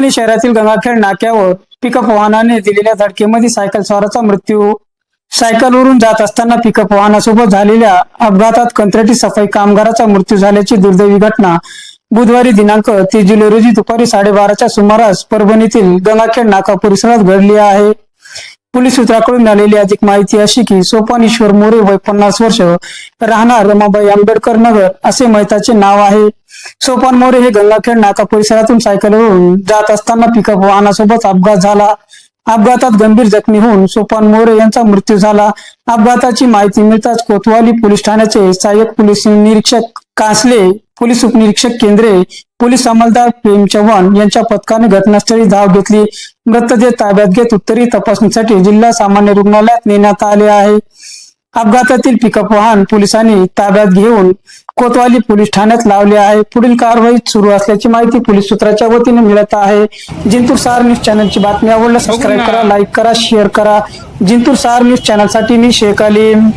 परभणी शहरातील गंगाखेड नाक्यावर पिकअप वाहनाने दिलेल्या धडकेमध्ये सायकल स्वाराचा मृत्यू. सायकलवरून जात असताना पिकअप वाहनासोबत झालेल्या अपघातात कंत्राटी सफाई कामगाराचा मृत्यू झाल्याची दुर्दैवी घटना बुधवारी दिनांक तीस जुलै रोजी दुपारी साडेबाराच्या सुमारास परभणीतील गंगाखेड नाका परिसरात घडली आहे. पोलीस सूत्राकडून मिळालेली अधिक माहिती अशी की सोपान ईश्वर मोरे वय पन्नास वर्ष राहणार रमाबाई आंबेडकर नगर असे मैताचे नाव आहे. सोपान मोरे हे गंगाखेड नाका परिसरातून सायकलवरून जात असताना पिकअप वाहनासोबत अपघात झाला. अपघातात गंभीर जखमी होऊन सोपान मोरे यांचा मृत्यू झाला. अपघाताची माहिती मिळताच कोतवाली पोलीस ठाण्याचे सहाय्यक पोलीस निरीक्षक कासले पोलीस उपनिरीक्षक केंद्रे पोलीस अंमलदार प्रेम चव्हाण यांच्या पथकाने घटनास्थळी धाव घेतली. मृतदेह ताब्यात घेत उत्तरी तपासणीसाठी जिल्हा सामान्य रुग्णालयात नेण्यात आले आहे. अपघातातील पिकअप वाहन पोलिसांनी ताब्यात घेऊन कोतवाली पोलीस ठाण्यात लावले आहे. पुढील कारवाई सुरू असल्याची माहिती पोलीस सूत्राच्या वतीने मिळत आहे. जिंतूर सहार न्यूज चॅनलची बातमी आवडल्यास सबस्क्राईब करा लाईक करा शेअर करा. जिंतूर सहार न्यूज चॅनलसाठी मी शेख अलीम.